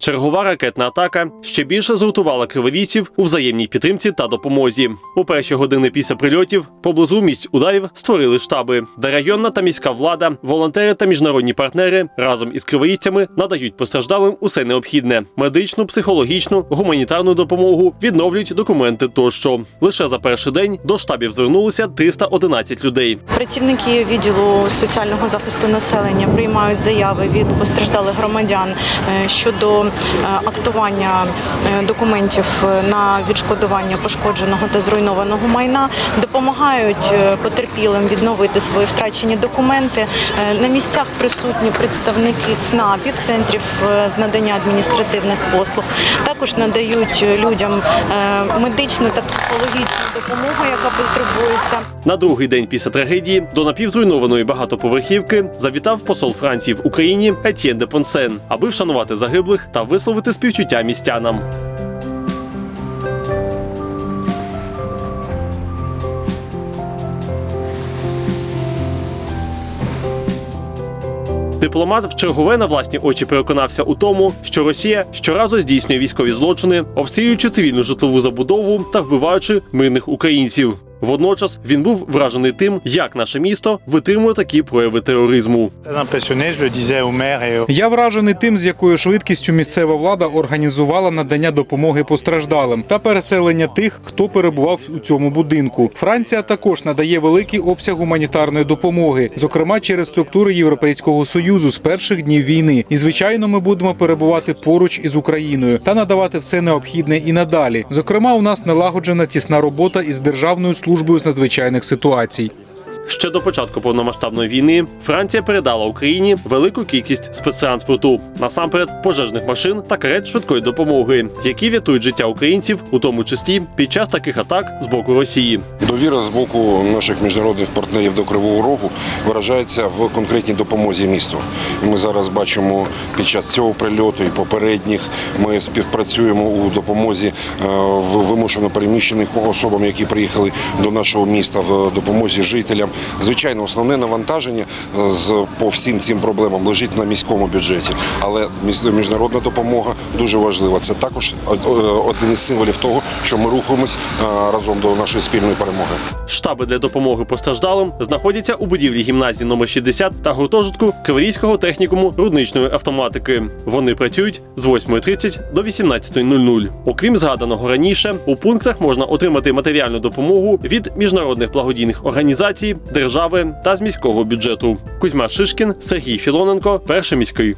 Чергова ракетна атака ще більше згуртувала криворійців у взаємній підтримці та допомозі. У перші години після прильотів поблизу місць ударів створили штаби, де районна та міська влада, волонтери та міжнародні партнери разом із криворійцями надають постраждалим усе необхідне: медичну, психологічну, гуманітарну допомогу, відновлюють документи тощо. Лише за перший день до штабів звернулися 311 людей. Працівники відділу соціального захисту населення приймають заяви від постраждалих громадян е, щодо актування е, документів е, на відшкодування пошкодженого та зруйнованого майна, допомагають е, потерпілим відновити свої втрачені документи. Е, На місцях присутні представники ЦНАПів, центрів е, з надання адміністративних послуг. Також надають людям е, медичну та психологічну допомогу, яка потребується. На другий день після трагедії до напівзруйнованої багатоповерхівки завітав посол Франції в Україні Етьєн де Понсен, аби вшанувати загиблих та висловити співчуття містянам. Дипломат в чергове на власні очі переконався у тому, що Росія щоразу здійснює військові злочини, обстрілюючи цивільну житлову забудову та вбиваючи мирних українців. Водночас він був вражений тим, як наше місто витримує такі прояви тероризму. Я вражений тим, з якою швидкістю місцева влада організувала надання допомоги постраждалим та переселення тих, хто перебував у цьому будинку. Франція також надає великий обсяг гуманітарної допомоги, зокрема через структури Європейського союзу з перших днів війни. І звичайно, ми будемо перебувати поруч із Україною та надавати все необхідне і надалі. Зокрема, у нас налагоджена тісна робота із державною службою з надзвичайних ситуацій. Ще до початку повномасштабної війни Франція передала Україні велику кількість спецтранспорту, насамперед пожежних машин та карет швидкої допомоги, які рятують життя українців, у тому числі під час таких атак з боку Росії. Довіра з боку наших міжнародних партнерів до Кривого Рогу виражається в конкретній допомозі місту. Ми зараз бачимо під час цього прильоту і попередніх. Ми співпрацюємо у допомозі е, вимушено переміщених особам, які приїхали до нашого міста, в допомозі жителям. Звичайно, основне навантаження е, по всім цим проблемам лежить на міському бюджеті, але міжнародна допомога дуже важлива. Це також е, один із символів того, що ми рухаємось е, разом до нашої спільної перемоги. Штаби для допомоги постраждалим знаходяться у будівлі гімназії номер 60 та гуртожитку Криворізького технікуму рудничної автоматики. Вони працюють з 8.30 до 18.00. Окрім згаданого раніше, у пунктах можна отримати матеріальну допомогу від міжнародних благодійних організацій, держави та з міського бюджету. Кузьма Шишкін, Сергій Філоненко, перший міський.